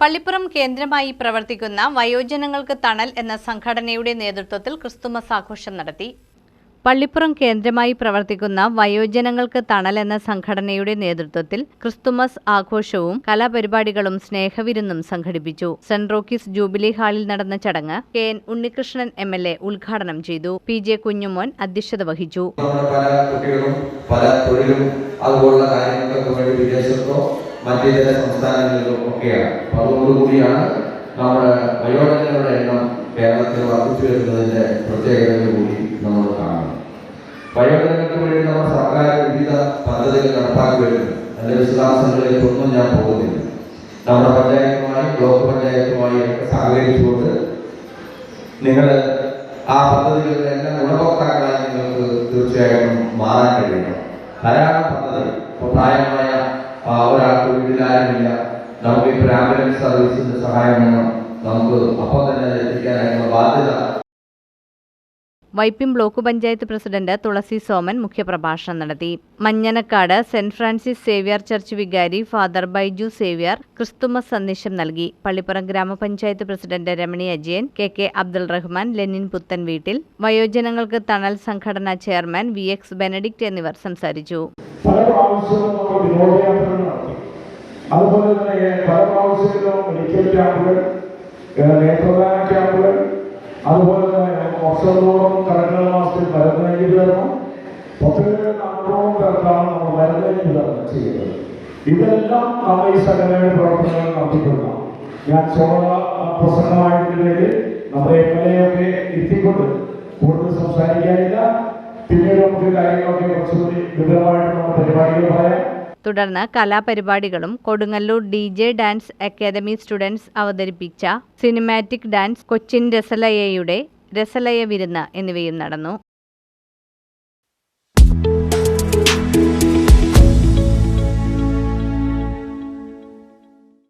പള്ളിപ്പുറം കേന്ദ്രമായി പ്രവർത്തിക്കുന്ന വയോജനങ്ങൾക്ക് തണൽ എന്ന സംഘടനയുടെ നേതൃത്വത്തിൽ ക്രിസ്തുമസ് ആഘോഷം നടത്തി. പള്ളിപ്പുറം കേന്ദ്രമായി പ്രവർത്തിക്കുന്ന വയോജനങ്ങൾക്ക് തണൽ എന്ന സംഘടനയുടെ നേതൃത്വത്തിൽ ക്രിസ്തുമസ് ആഘോഷവും കലാപരിപാടികളും സ്നേഹവിരുന്നും സംഘടിപ്പിച്ചു. സെന്റ് റോക്കീസ് ജൂബിലി ഹാളിൽ നടന്ന ചടങ്ങ് K N Unnikrishnan M L A ഉദ്ഘാടനം ചെയ്തു. പി ജെ കുഞ്ഞുമോൻ അധ്യക്ഷത വഹിച്ചു. കുട്ടികളും മറ്റു സംസ്ഥാനങ്ങളിലോ ഒക്കെയാണ്. അപ്പോൾ അതോടുകൂടിയാണ് നമ്മുടെ വയോജനങ്ങളുടെ എണ്ണം കേരളത്തിൽ വർദ്ധിച്ചു വരുന്നതിന്റെ പ്രത്യേകതകൾ കൂടി നമ്മൾ കാണുന്നത്. വയോജനങ്ങൾക്ക് വേണ്ടി നമ്മുടെ സർക്കാർ വിവിധ പദ്ധതികൾ നടപ്പാക്കി വരുന്നു അതിന്റെ വിശദാംശങ്ങളിലേക്കൊന്നും ഞാൻ പോകുന്നില്ല. നമ്മുടെ പഞ്ചായത്തുമായി ബ്ലോക്ക് പഞ്ചായത്തുമായി ഒക്കെ സഹകരിച്ചുകൊണ്ട് നിങ്ങൾ ആ പദ്ധതികളുടെ എല്ലാം ഗുണഭോക്താക്കളായി നിങ്ങൾക്ക് തീർച്ചയായിട്ടും മാറാൻ കഴിയണം. ധാരാളം പദ്ധതി ഇപ്പോൾ പ്രായമായ ഒരാൾക്ക് വീട്ടിലാരുമില്ല. നമുക്ക് ഇപ്പോൾ ആംബുലൻസ് സർവീസിന്റെ സഹായം വേണം. നമുക്ക് അപ്പോൾ തന്നെ എത്തിക്കാനായിട്ടുള്ള ബാധ്യത വൈപ്പിൻ ബ്ലോക്ക് പഞ്ചായത്ത് പ്രസിഡന്റ് തുളസി സോമൻ മുഖ്യപ്രഭാഷണം നടത്തി. Manjanakkad saint Francis Xavier church വികാരി ഫാദർ ബൈജു സേവ്യർ ക്രിസ്തുമസ് സന്ദേശം നൽകി. പള്ളിപ്പുറം ഗ്രാമപഞ്ചായത്ത് president Ramani Ajayan K K Abdul Rahman Lenin Puthan Veettil വയോജനങ്ങൾക്ക് തണൽ സംഘടനാ ചെയർമാൻ വി എക്സ് ബെനഡിക്റ്റ് എന്നിവർ സംസാരിച്ചു. അതുപോലെ തന്നെ പല മെഡിക്കൽ ക്യാമ്പുകൾ നേത്രദാന ക്യാമ്പുകൾ അതുപോലെ വർഷങ്ങളോളം കടക്കുന്ന മാസത്തിൽ മരുന്ന് വിതരണം പത്ത് നാനൂറോളം പേർക്കാണ് നമ്മൾ തരണം ചെയ്യുന്നത്. ഇതെല്ലാം നമ്മൾ ഈ പ്രവർത്തനങ്ങൾ നടത്തിക്കൊടുക്കണം. ഞാൻ പ്രസംഗമായിട്ടുണ്ടെങ്കിൽ നമ്മുടെ എം എൽ എ എത്തിക്കൊണ്ട് കൂടുതൽ സംസാരിക്കാനില്ല. പിന്നീട് നമുക്ക് കാര്യങ്ങളൊക്കെ കുറച്ചുകൂടി വിപുലമായിട്ട് നമ്മുടെ പരിപാടികൾ പറയാം. തുടർന്ന് കലാപരിപാടികളും Kodungallur D J dance academy students അവതരിപ്പിച്ച സിനിമാറ്റിക് ഡാൻസ് കൊച്ചിൻ രസലയയുടെ രസലയ വിരുന്ന് എന്നിവയും നടന്നു